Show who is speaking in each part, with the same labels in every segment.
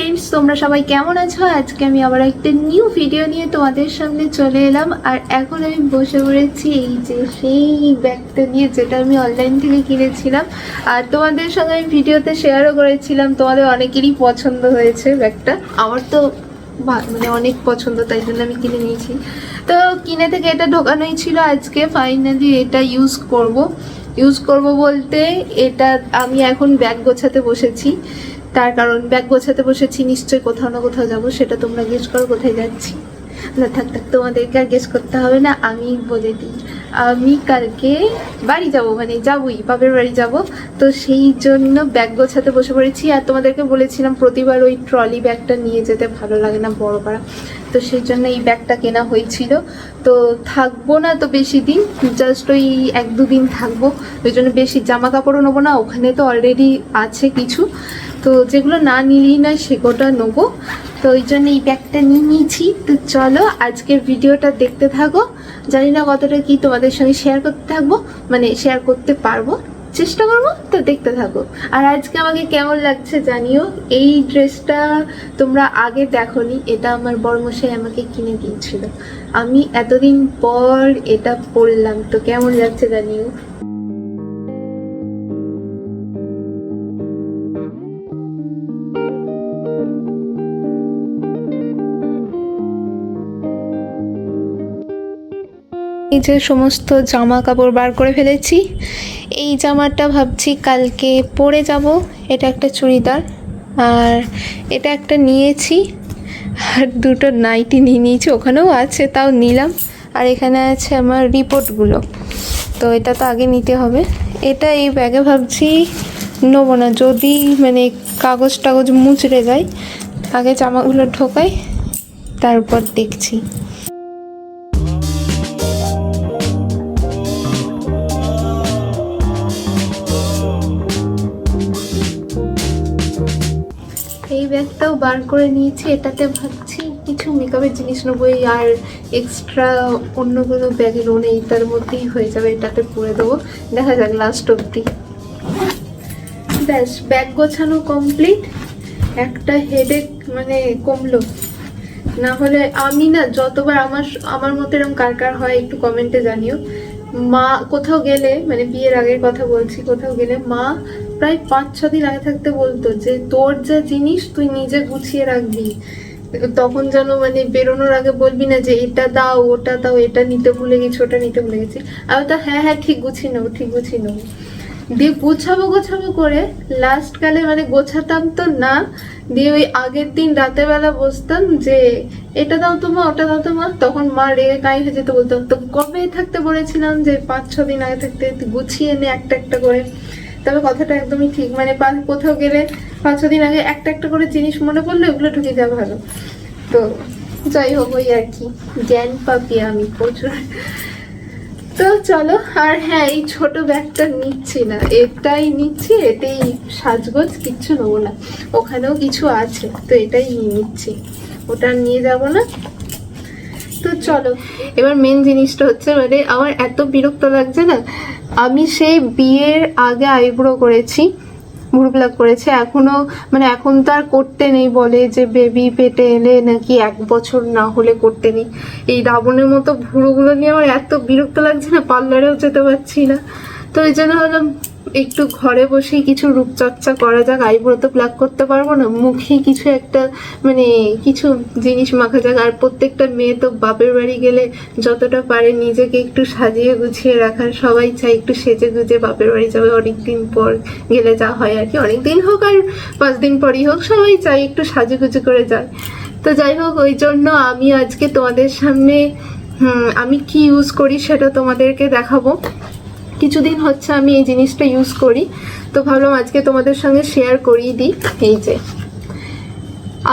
Speaker 1: Friends তোমরা সবাই কেমন আছো? আজকে আমি আবার একটা নিউ ভিডিও নিয়ে তোমাদের সামনে চলে এলাম। আর এখন আমি বসে পড়েছি এই যে সেই ব্যাগটা নিয়ে যেটা আমি অনলাইন থেকে কিনেছিলাম। আর তোমাদের সঙ্গে আমি ভিডিওতে শেয়ারও করেছিলাম। তোমাদের অনেকেরই পছন্দ হয়েছে ব্যাগটা। আমার তো মানে অনেক পছন্দ, তাই জন্য আমি কিনে নিয়েছি। তো কিনে থেকে এটা ঢোকানোই ছিল আজকে। ফাইনালি এটা ইউজ করব। ইউজ করব বলতে এটা আমি এখন ব্যাগ গোছাতে বসেছি। তার কারণ ব্যাগ গোছাতে বসেছি নিশ্চয়ই কোথাও না কোথাও যাব, সেটা তোমরা গেস করো, কোথায় যাচ্ছি। না, থাক থাক, তোমাদেরকে আর গেস করতে হবে না, আমি বলে দিই। আমি কালকে বাড়ি যাব মানে যাবই, বাপের বাড়ি যাব। তো সেই জন্য ব্যাগ গোছাতে বসে পড়েছি। আর তোমাদেরকে বলেছিলাম প্রতিবার ওই ট্রলি ব্যাগটা নিয়ে যেতে ভালো লাগে না বড় করা তো সেই জন্য এই ব্যাগটা কেনা হয়েছিল। তো থাকব না তো বেশি দিন জাস্ট ওই এক দুদিন থাকব। ওই জন্য বেশি জামা কাপড়ও নেব না, ওখানে তো অলরেডি আছে কিছু। তো যেগুলো না নিলেই নয়, সেগুলোটা নেব। তো ওই জন্য এই ব্যাগটা নিয়ে নিয়েছি। তো চলো আজকের ভিডিওটা দেখতে থাকো। জানি না কতটা কি তোমাদের সঙ্গে শেয়ার করতে থাকব মানে শেয়ার করতে পারব, চেষ্টা করব, তো দেখতে থাকো। আর আজকে আমাকে কেমন লাগছে জানিও, এই ড্রেসটা তোমরা আগে দেখো এটা আমার বড়মশাই আমাকে কিনে দিয়েছিল। আমি এতদিন পর এটা পরলাম, তো কেমন লাগছে জানিও? এই যে সমস্ত জামা কাপড় বার করে ফেলেছি। এই জামাটা ভাবছি কালকে পরে যাব। এটা একটা চুড়িদার। আর এটা একটা নিয়েছি। আর দুটো নাইটি নিয়ে নিয়েছি। ওখানেও আছে, তাও নিলাম। আর এখানে আছে আমার রিপোর্টগুলো। তো এটা তো আগে নিতে হবে। এটা এই ব্যাগে ভাবছি নেব না। যদি মানে কাগজ টাগজ মুচড়ে যায়, আগে জামাগুলো ঢোকাই, তারপর দেখছি। এই ব্যাগটাও বার করে নিয়েছি, এটাতে ভাবছি কিছু মেকআপের জিনিস নেব, এই আর এক্সট্রা অন্য কোনো ব্যাগেরও নেই তার মধ্যেই হয়ে যাবে, এটাতে পরে দেবো। দেখা যাক লাস্ট অবধি। ব্যাস, ব্যাগ গোছানো কমপ্লিট একটা হেডেক মানে কমলো। না হলে আমি না যতবার আমার আমার মতো এরকম কার কার হয় একটু কমেন্টে জানিও। মা কোথাও গেলে মানে বিয়ের আগের কথা বলছি, কোথাও গেলে মা প্রায় পাঁচ, ছ দিন আগে থাকতে বলতো যে, তোর যা জিনিস, তুই নিজে গুছিয়ে রাখবি। তখন যেন মানে বেরোনোর আগে বলবি না যে, এটা দাও, ওটা দাও, এটা নিতে ভুলে গেছি, ওটা নিতে ভুলে গেছি। আমি তো হ্যাঁ হ্যাঁ ঠিক গুছিয়ে নেব, ঠিক গুছিয়ে নেব। দিয়ে গোছাবো গোছাবো করে লাস্ট কালে মানে গোছাতাম তো না, দিয়ে ওই আগের দিন রাতের বেলা বসতাম যে, এটা দাও তো মা, ওটা দাও তো মা। তখন মা রেগে কাই হয়ে যেতে বলতাম তো কবে থাকতে বলেছিলাম যে পাঁচ, ছ দিন আগে থাকতে গুছিয়ে নে একটা একটা করে। তবে কথাটা একদমই ঠিক মানে কোথাও গেলে পাঁচ, ছ দিন আগে একটা একটা করে জিনিস মনে পড়লে ওগুলো ঢুকে যাওয়া ভালো। তো যাই হোক, ওই আর কি। জ্ঞান পাপি আমি প্রচুর। তো চলো, আর হ্যাঁ এই ছোট ব্যাগটা নিচ্ছি না। এটাই নিচ্ছি এটাই সাজগোজ, কিচ্ছু নেব না। ওখানেও কিছু আছে, তো এটাই নিয়ে নিচ্ছি। ওটা নিয়ে যাব না। তো চলো, এবার মেন জিনিসটা হচ্ছে মানে আমার এত বিরক্ত লাগছে না। আমি সেই বিয়ের আগে আইব্রো করেছি। ভুরু করেছে। এখনও মানে এখন তো আর করতে নেই বলে যে বেবি পেটে এলে নাকি এক বছর না হলে করতে নেই। এই রাবণের মতো ভুরুগুলো নিয়ে আমার এত বিরক্ত লাগছে না, পার্লারেও যেতে পারছি না। তো এই জন্য ভাবলাম একটু ঘরে বসেই কিছু রূপচর্চা করা যাক আইব্রো তো প্লাক করতে পারব না, মুখে কিছু একটা মানে কিছু জিনিস মাখা যাক। আর প্রত্যেকটা মেয়ে তো বাপের বাড়ি গেলে যতটা পারে নিজেকে একটু সাজিয়ে গুছিয়ে রাখার, সবাই চায় একটু সেজে গুজে বাপের বাড়ি যাবে। অনেকদিন পর গেলে যা হয় আর কি অনেক দিন হোক আর পাঁচ দিন পরই হোক, সবাই চায় একটু সাজে গুজে করে যায়। তো যাই হোক, ওই জন্য আমি আজকে তোমাদের সামনে আমি কি ইউজ করি সেটা তোমাদেরকে দেখাবো। কিছুদিন হচ্ছে আমি এই জিনিসটা ইউজ করি। তো ভাবলাম আজকে তোমাদের সঙ্গে শেয়ার করিয়ে দিই। এই যে,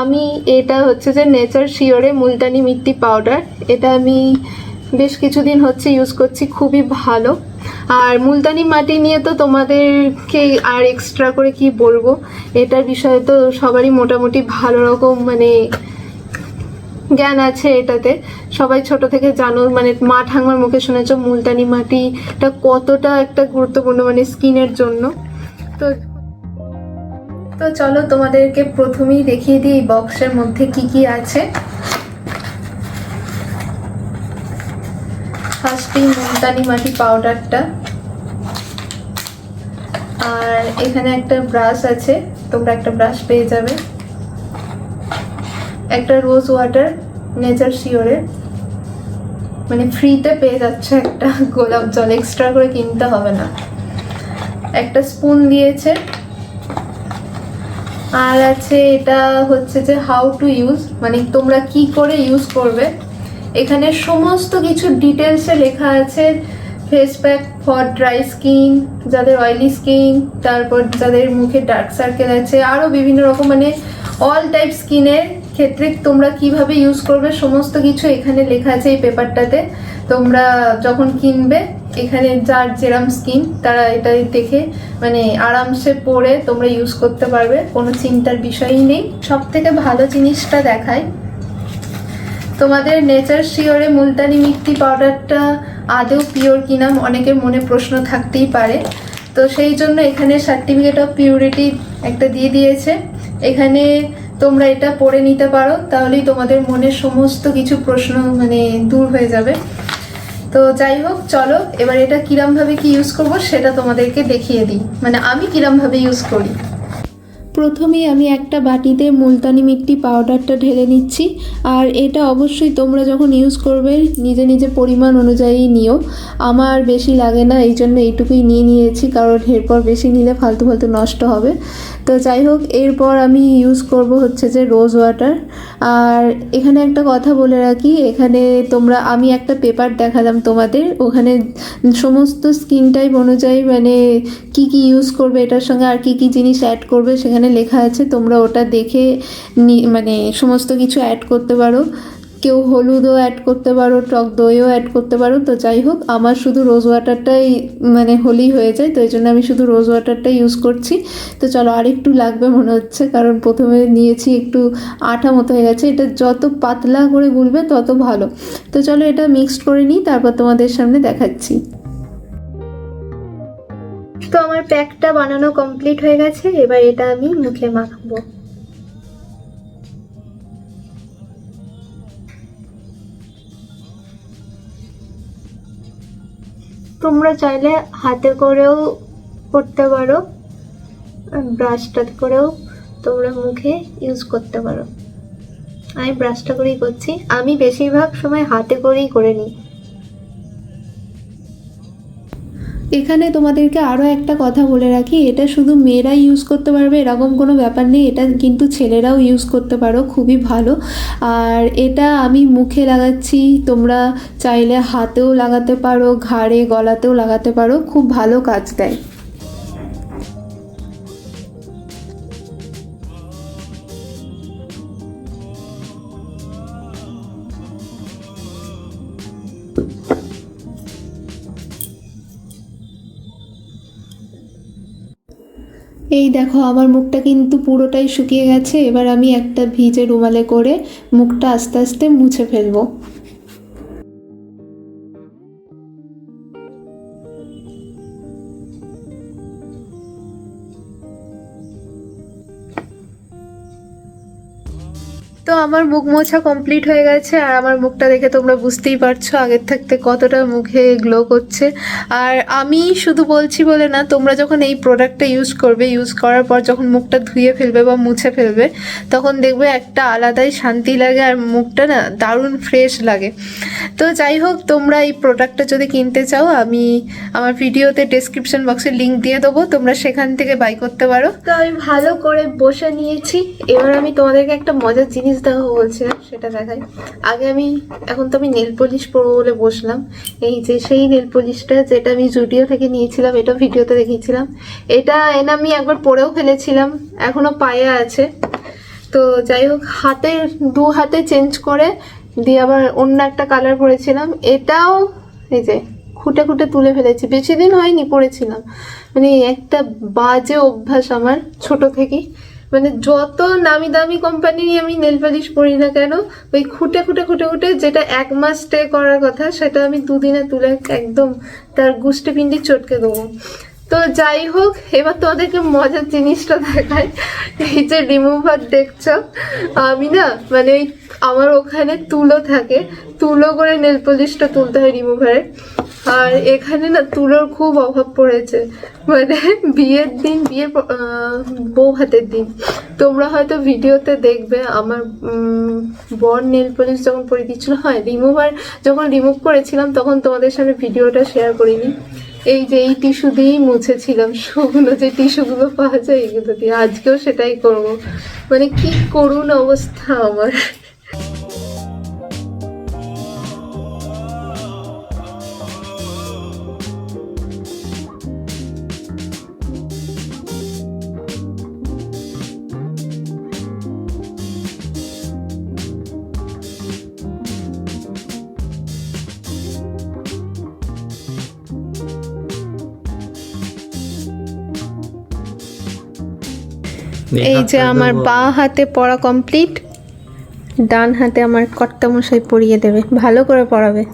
Speaker 1: আমি এটা হচ্ছে যে নেচার শিওরে মুলতানি মিট্টি পাউডার এটা আমি বেশ কিছুদিন হচ্ছে ইউজ করছি, খুবই ভালো। আর মুলতানি মাটি নিয়ে তো তোমাদেরকে আর এক্সট্রা করে কি বলব? এটার বিষয়ে তো সবারই মোটামুটি ভালো রকম মানে জ্ঞান আছে এটাতে। সবাই ছোট থেকে জানো মানে মা ঠাঙ্গার মুখে শুনেছো মুলতানি মাটিটা কতটা একটা গুরুত্বপূর্ণ মানে স্কিনের জন্য। তো তো চলো তোমাদেরকে প্রথমেই দেখিয়ে দিই এই বক্সের মধ্যে কি কি আছে। ফার্স্টেই মুলতানি মাটি পাউডারটা আর এখানে একটা ব্রাশ আছে, তোমরা একটা ব্রাশ পেয়ে যাবে। একটা রোজ ওয়াটার নেচার শিওরের মানে ফ্রিতে পেয়ে যাচ্ছে একটা গোলাপ জল। এক্সট্রা করে কিনতে হবে না। একটা স্পুন দিয়েছে। আর আছে এটা হচ্ছে যে হাউ টু ইউজ মানে তোমরা কি করে ইউজ করবে। এখানে সমস্ত কিছু ডিটেলসে লেখা আছে। Face pack for dry skin যাদের অয়েলি স্কিন তারপর যাদের মুখে ডার্ক সার্কেল আছে আরও বিভিন্ন রকম মানে অল টাইপ স্কিনের ক্ষেত্রে তোমরা কীভাবে ইউজ করবে, সমস্ত কিছু এখানে লেখা আছে এই পেপারটাতে তোমরা যখন কিনবে, এখানে যার যেরাম স্কিন তারা এটা দেখে মানে আরামসে পরে তোমরা ইউজ করতে পারবে, কোনো চিন্তার বিষয়ই নেই। সব থেকে ভালো জিনিসটা দেখায়, তোমাদের নেচার শিওরে মুলতানি মিট্টি পাউডারটা আদৌ পিওর কিনা, অনেকের মনে প্রশ্ন থাকতেই পারে। তো সেই জন্য এখানে সার্টিফিকেট অফ পিউরিটি একটা দিয়ে দিয়েছে। এখানে তোমরা এটা পড়ে নিতে পারো, তাহলেই তোমাদের মনের সমস্ত কিছু প্রশ্ন মানে দূর হয়ে যাবে। তো যাই হোক, চলো, এবার এটা কিরমভাবে কি ইউজ করব সেটা তোমাদেরকে দেখিয়ে দিই। মানে আমি কিরমভাবে ইউজ করি। প্রথমেই আমি একটা বাটিতে মুলতানি মিট্টি পাউডারটা ঢেলে নিচ্ছি, আর এটা অবশ্যই তোমরা যখন ইউজ করবে, নিজে নিজে পরিমাণ অনুযায়ী নিও। আমার বেশি লাগে না এই জন্য এইটুকুই নিয়ে নিয়েছি, কারণ এরপর বেশি নিলে ফালতু ফালতু নষ্ট হবে। তো যাই হোক, এরপর আমি ইউজ করব হচ্ছে যে রোজ ওয়াটার আর এখানে একটা কথা বলে রাখি, এখানে তোমরা, আমি একটা পেপার দেখালাম তোমাদের, ওখানে সমস্ত স্কিন টাইপ অনুযায়ী মানে কি কি ইউজ করবে এটার সঙ্গে আর কি কি জিনিস অ্যাড করবে সেখানে লেখা আছে, তোমরা ওটা দেখে মানে সমস্ত কিছু অ্যাড করতে পারো। কেউ হলুদও অ্যাড করতে পারো, টক দইও অ্যাড করতে পারো, তো যাই হোক, আমার শুধু রোজ ওয়াটারটাই মানে হলেই হয়ে যায়, তো এই জন্য আমি শুধু রোজ ওয়াটারটাই ইউজ করছি। তো চলো আরেকটু লাগবে মনে হচ্ছে, কারণ প্রথমে নিয়েছি একটু আঠা মতো হয়ে গেছে, এটা যত পাতলা করে গুলবে তত ভালো। তো চলো এটা মিক্সড করে নিই, তারপর তোমাদের সামনে দেখাচ্ছি। তো আমার প্যাকটা বানানো কমপ্লিট হয়ে গেছে, এবার এটা আমি মুখে মাখবো। তোমরা চাইলে হাতে করেও করতে পারো ব্রাশটা করেও তোমরা মুখে ইউজ করতে পারো। আমি ব্রাশটা করেই করছি। আমি বেশিরভাগ সময় হাতে করেই করে নিই। এখানে তোমাদেরকে আরও একটা কথা বলে রাখি, এটা শুধু মেয়েরাই ইউজ করতে পারবে, এরকম কোনো ব্যাপার নেই, এটা কিন্তু ছেলেরাও ইউজ করতে পারো, খুবই ভালো। আর এটা আমি মুখে লাগাচ্ছি, তোমরা চাইলে হাতেও লাগাতে পারো, ঘাড়ে, গলাতেও লাগাতে পারো, খুব ভালো কাজ দেয়। এই দেখো, আমার মুখটা কিন্তু পুরোটাই শুকিয়ে গেছে। এবার আমি একটা ভিজে রুমালে করে মুখটা আস্তে আস্তে মুছে ফেলব। তো আমার মুখ মোছা কমপ্লিট হয়ে গেছে আর আমার মুখটা দেখে তোমরা বুঝতেই পারছ আগের থাকতে কতটা মুখে গ্লো করছে। আর আমি শুধু বলছি বলে না, তোমরা যখন এই প্রোডাক্টটা ইউজ করবে ইউজ করার পর যখন মুখটা ধুয়ে ফেলবে বা মুছে ফেলবে, তখন দেখবে একটা আলাদাই শান্তি লাগে আর মুখটা না দারুণ ফ্রেশ লাগে। তো যাই হোক, তোমরা এই প্রোডাক্টটা যদি কিনতে চাও, আমি আমার ভিডিওতে ডেসক্রিপশন বক্সে লিংক দিয়ে দেবো, তোমরা সেখান থেকে বাই করতে পারো। তো আমি ভালো করে বসে নিয়েছি। এবার আমি তোমাদেরকে একটা মজার জিনিস দেখাবো বলছিলাম, সেটা দেখাই। আগে আমি, এখন তো আমি নেল পলিশ পরবো বলে বসলাম। এই যে সেই নেল পলিশটা যেটা আমি জুডিও থেকে নিয়েছিলাম, এটা ভিডিওতে দেখিয়েছিলাম। এটা এনে আমি একবার পরেও ফেলেছিলাম, এখনও পায়ে আছে। তো যাই হোক, হাতে, দু হাতে চেঞ্জ করে দিয়ে আবার অন্য একটা কালার পরেছিলাম। এটাও এই যে খুঁটে খুঁটে তুলে ফেলেছি, বেশি দিন হয়নি পড়েছিলাম মানে একটা বাজে অভ্যাস আমার ছোট থেকেই মানে যত নামি দামি কোম্পানি আমি নেল পালিশ করি না কেন, ওই খুঁটে খুঁটে খুঁটে খুঁটে যেটা এক মাস স্টে করার কথা, সেটা আমি দুদিনে তুলে একদম তার গুষ্টে পিন্ডি চটকে দেবো। তো যাই হোক, এবার তোমাদেরকে মজার জিনিসটা দেখাই। এই যে রিমুভার দেখছ আমি না মানে আমার ওখানে তুলো থাকে, তুলো করে নেল পলিশটা তুলতে হয় রিমুভারে আর এখানে না তুলোর খুব অভাব পড়েছে। মানে বিয়ের দিন, বিয়ের বউ হাতের দিন। তোমরা হয়তো ভিডিওতে দেখবে, আমার বর নেল পলিশ যখন পরে দিচ্ছিল হয় রিমুভার যখন রিমুভ করেছিলাম, তখন তোমাদের সামনে ভিডিওটা শেয়ার করিনি। এই যে, এই টিস্যু দিয়েই মুছেছিলাম। শুকনো যে টিস্যুগুলো পাওয়া যায়, এগুলো দিয়ে আজকেও সেটাই করব। মানে কি করুণ অবস্থা আমার। এই যে আমার বা হাতে পড়া কমপ্লিট ডান হাতে আমার কর্তামশাই পরিয়ে দেবে ভালো করে পড়াবে।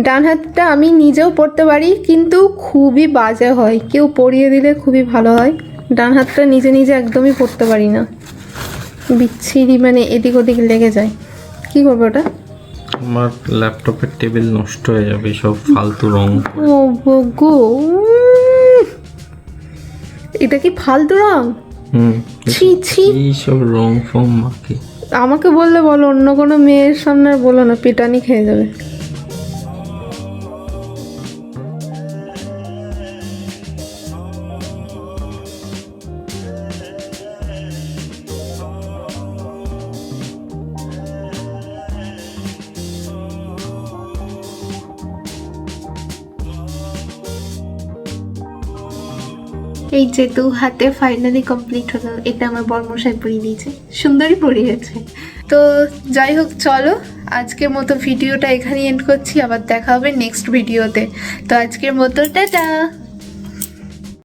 Speaker 1: ডান হাতটা আমি নিজেও পড়তে পারি কিন্তু খুবই বাজে হয়। কেউ পড়িয়ে দিলে খুবই ভালো হয়। ডান হাতটা নিজে নিজে একদমই পড়তে পারি না। বিচ্ছিরি মানে এদিক ওদিক লেগে যায়। কি করব ওটা?
Speaker 2: আমার ল্যাপটপের টেবিল নষ্ট হয়ে যাবে সব ফালতু রং
Speaker 1: ও গো এটা কি ফালতু রং? ছি ছি।
Speaker 2: রং মাকে
Speaker 1: আমাকে বললে বলো অন্য কোনো মেয়ের সামনে আর বলো না পিটানি খেয়ে যাবে। এই যে দু হাতে ফাইনালি কমপ্লিট হলো, এটা আমার বর্মশাই পরিয়ে নিয়েছে সুন্দরই পরিয়েছে তো যাই হোক, চলো, আজকের মতো ভিডিওটা এখানে এন্ড করছি। আবার দেখা হবে নেক্সট ভিডিওতে তো আজকের মতো, টাটা!